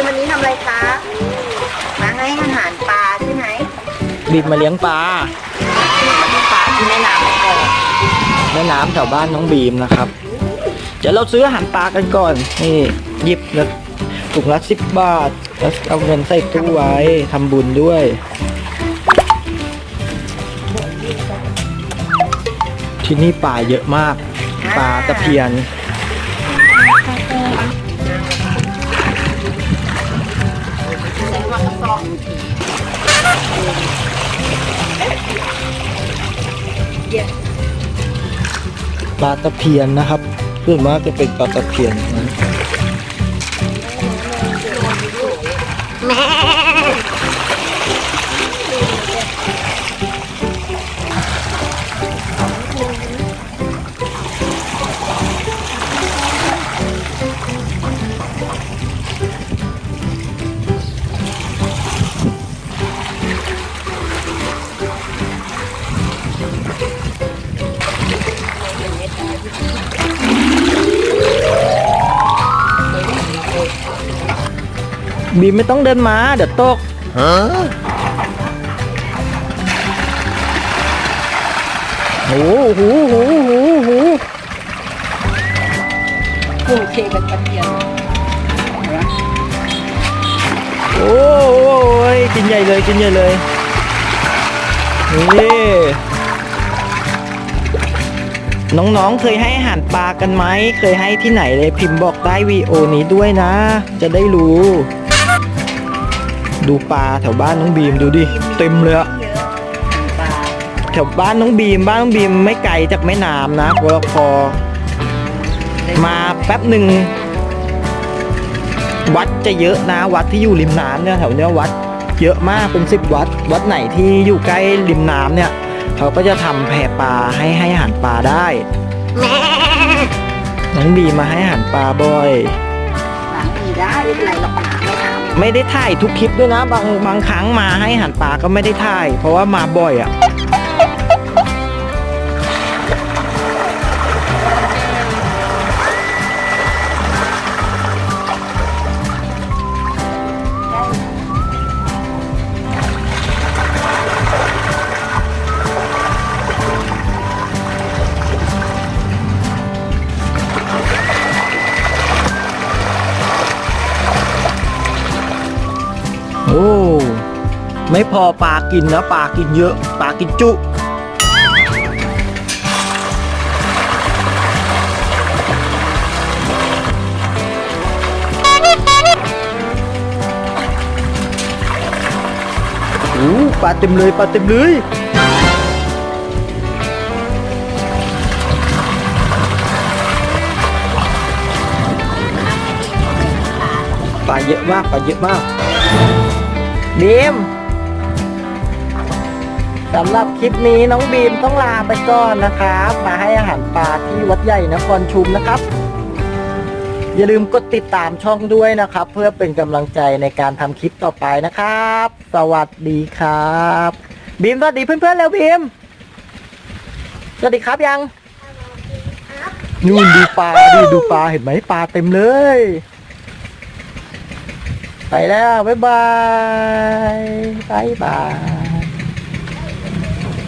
มวันนี้ทำอะไรคะ มาให้อาหารปลาใช่ไหมบีบมาเลี้ยงปลาที่แม่น้ำไนแม่น้ำแถวบ้านน้องบีมนะครับ เดี๋ยวเราซื้ออาหารปลากันก่อน นี่หยิบนะถุงละสิบบาทแล้วเอาเงินใส่ตู้ไว้ทำบุญด้วย ที่นี่ปลาเยอะมาก ปลาตะเพียน ว่ากระสองทีปลาตะเพียนนะครับส่วนมากจะเป็นปลาตะเพียนนะ บีมไม่ต้องเดินมาเดี๋ยวตกโอ้โหโหโหโหกลุ่มเคเป็นตะเพียนโอ้ยกินใหญ่เลยกินใหญ่เลยนี่น้องๆ เคยให้อาหารปลากันไหม เคยให้ที่ไหนเลยพิมพ์บอกใต้วีโอนี้ด้วยนะ จะได้รู้ ดูปลาแถวบ้านน้องบีมดูดิเต็มเลยอะแถวบ้านน้องบีมบ้านน้องบีมไม่ไกลจากแม่น้ำนะพอพอมาแป๊บหนึ่งวัดจะเยอะนะวัดที่อยู่ริมน้ำเนี่ยแถวเนี้ยวัดเยอะมากเป็นสิบวัด วัดไหนที่อยู่ใกล้ริมน้ำเนี่ย เขาก็จะทำแพปลาให้ให้อาหารปลาได้น้องบีมมาให้อาหารปลาบ่อย ล้างมือได้ไม่เป็นไรหรอกปัญหาไม่น้ำไม่ได้ถ่ายทุกคลิปด้วยนะ บางบางครั้งมาให้อาหันปลาก็ไม่ได้ถ่าย เพราะว่ามาบ่อยอะ่ ไม่พอปลากินนะปลากินเยอะปลากินจุ โอ้ปลาเต็มเลยปลาเต็มเลย ปลาเยอะมากปลาเยอะมากบีม สำหรับคลิปนี้น้องบีมต้องลาไปก่อนนะครับ มาให้อาหารปลาที่วัดใหญ่นครชุมนะครับ อย่าลืมกดติดตามช่องด้วยนะครับ เพื่อเป็นกำลังใจในการทำคลิปต่อไปนะครับ สวัสดีครับ บีมสวัสดีเพื่อนๆแล้วบีมสวัสดีครับยังนู่นดูปลาดิดูปลาเห็นไหมปลาเต็มเลย ไปแล้ว บ๊ายบาย บ๊ายบาย